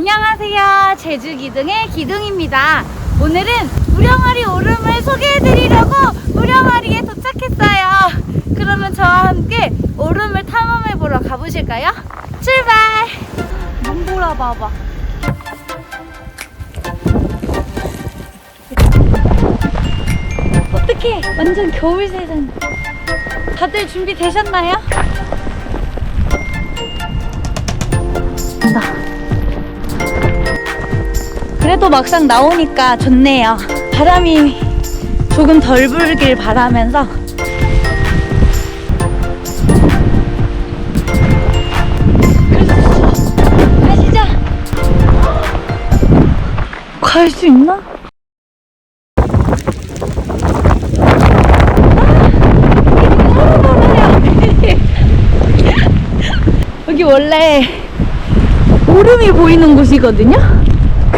안녕하세요. 제주 기둥의 기둥입니다. 오늘은 무령아리 오름을 소개해드리려고 무령아리에 도착했어요. 그러면 저와 함께 오름을 탐험해보러 가보실까요? 출발! 눈 보라 봐봐. 어떡해! 완전 겨울 세상. 다들 준비되셨나요? 간다. 그래도 막상 나오니까 좋네요. 바람이 조금 덜 불길 바라면서 가시죠. 갈 수 있나? 여기 원래 오름이 보이는 곳이거든요?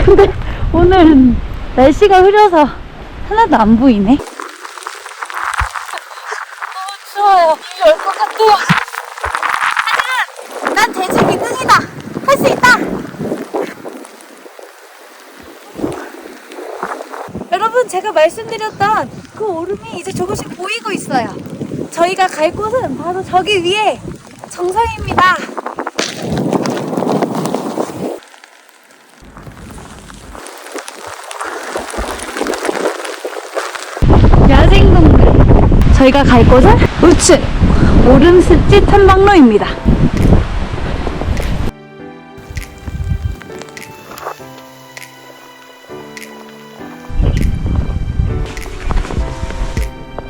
근데 오늘 날씨가 흐려서 하나도 안 보이네. 너무 추워요. 이게 올것 같아요. 하지만 난 돼지 기둥이다. 할 수 있다. 여러분 제가 말씀드렸던 그 오름이 이제 조금씩 보이고 있어요. 저희가 갈 곳은 바로 저기 위에 정상입니다. 야생동굴. 저희가 갈 곳은 우측 오름습지 탐방로입니다.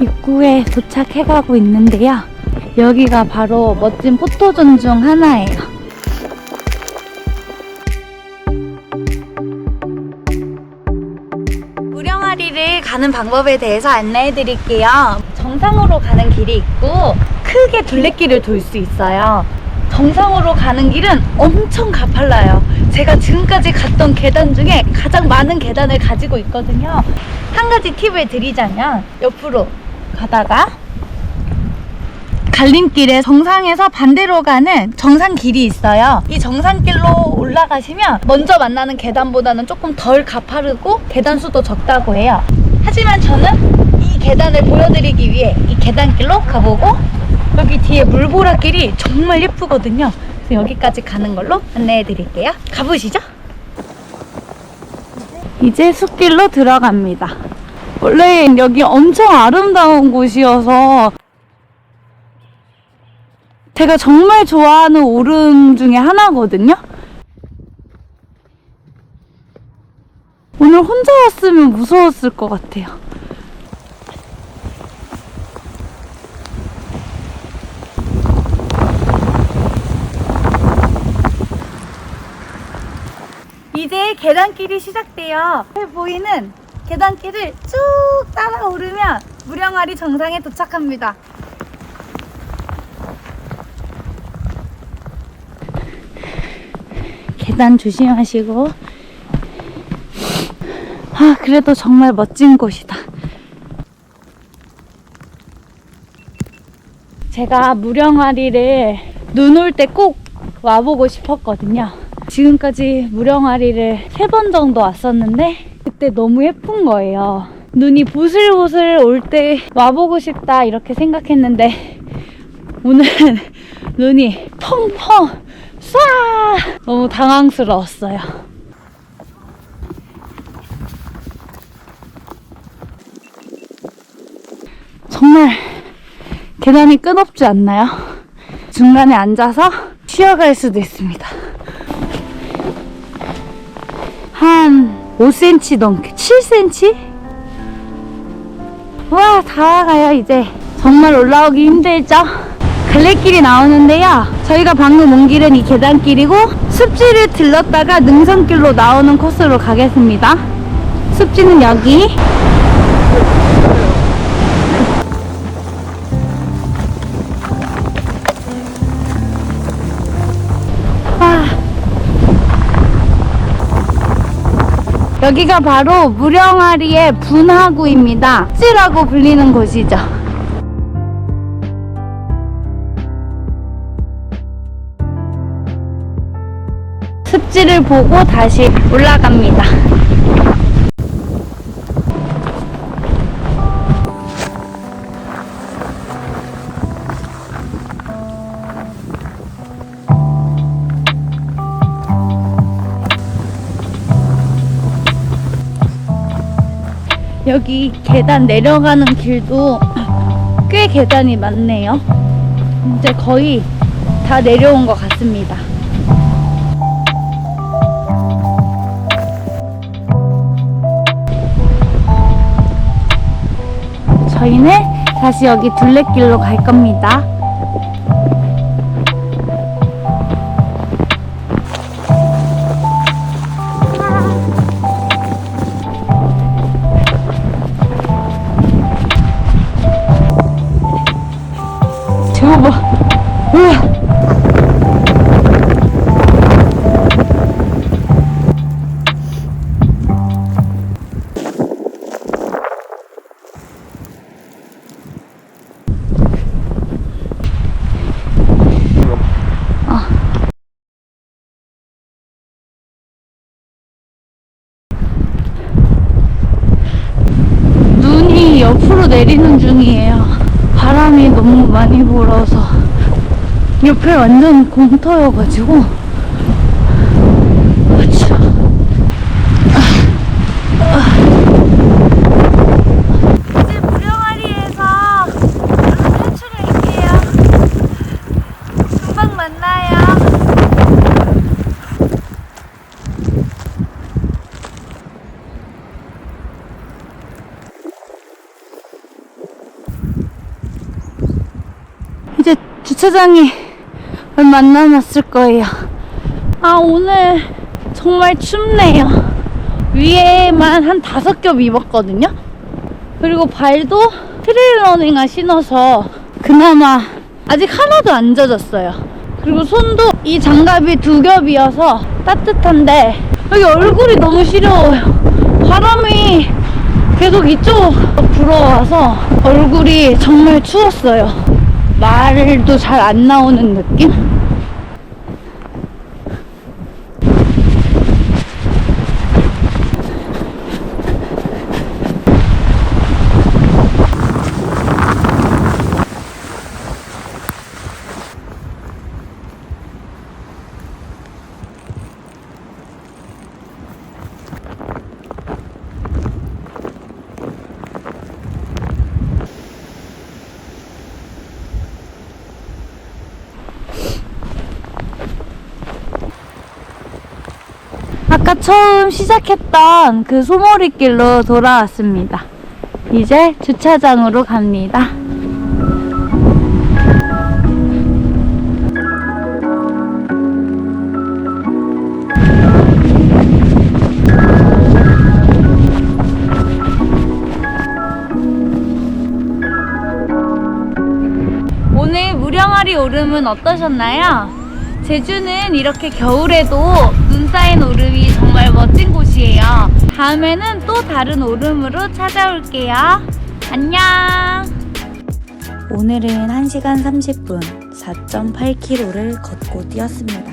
입구에 도착해가고 있는데요. 여기가 바로 멋진 포토존 중 하나예요. 우령아리를 가는 방법에 대해서 안내해 드릴게요. 정상으로 가는 길이 있고 크게 둘레길을 돌 수 있어요. 정상으로 가는 길은 엄청 가팔라요. 제가 지금까지 갔던 계단 중에 가장 많은 계단을 가지고 있거든요. 한 가지 팁을 드리자면 옆으로 가다가 갈림길에 정상에서 반대로 가는 정상길이 있어요. 이 정상길로 올라가시면 먼저 만나는 계단보다는 조금 덜 가파르고 계단 수도 적다고 해요. 하지만 저는 이 계단을 보여드리기 위해 이 계단길로 가보고 여기 뒤에 물보라길이 정말 예쁘거든요. 그래서 여기까지 가는 걸로 안내해 드릴게요. 가보시죠. 이제 숲길로 들어갑니다. 원래 여기 엄청 아름다운 곳이어서 제가 정말 좋아하는 오름 중에 하나거든요. 오늘 혼자 왔으면 무서웠을 것 같아요. 이제 계단길이 시작돼요. 보이는 계단길을 쭉 따라 오르면 무령아리 정상에 도착합니다. 계단 조심하시고. 아, 그래도 정말 멋진 곳이다. 제가 무령아리를 눈 올 때 꼭 와보고 싶었거든요. 지금까지 무령아리를 세 번 정도 왔었는데, 그때 너무 예쁜 거예요. 눈이 보슬보슬 올 때 와보고 싶다, 이렇게 생각했는데, 오늘은 눈이 펑펑 쏴! 너무 당황스러웠어요. 정말 계단이 끝없지 않나요? 중간에 앉아서 쉬어갈 수도 있습니다. 5cm 넘게, 7cm? 와, 다 와가요, 이제. 정말 올라오기 힘들죠? 갈래길이 나오는데요. 저희가 방금 온 길은 이 계단길이고 습지를 들렀다가 능선길로 나오는 코스로 가겠습니다. 습지는 여기. 여기가 바로 무령아리의 분화구입니다. 습지라고 불리는 곳이죠. 목적지를 보고 다시 올라갑니다. 여기 계단 내려가는 길도 꽤 계단이 많네요. 이제 거의 다 내려온 것 같습니다. 저희는 다시 여기 둘레길로 갈 겁니다. 옆으로 내리는 중이에요. 바람이 너무 많이 불어서 옆에 완전 공터여가지고 아, 추워. 이제 무령아리에서 탈출할게요. 금방 만나요. 이제 주차장이 얼마 안 남았을 거예요. 아, 오늘 정말 춥네요. 위에만 한 다섯 겹 입었거든요. 그리고 발도 트레일 러닝화 신어서 그나마 아직 하나도 안 젖었어요. 그리고 손도 이 장갑이 두 겹이어서 따뜻한데 여기 얼굴이 너무 시려워요. 바람이 계속 이쪽으로 불어와서 얼굴이 정말 추웠어요. 말도 잘 안 나오는 느낌? 아까 처음 시작했던 그 소머리길로 돌아왔습니다. 이제 주차장으로 갑니다. 오늘 무령아리 오름은 어떠셨나요? 제주는 이렇게 겨울에도 눈 쌓인 오름이 정말 멋진 곳이에요. 다음에는 또 다른 오름으로 찾아올게요. 안녕! 오늘은 1시간 30분 4.8km를 걷고 뛰었습니다.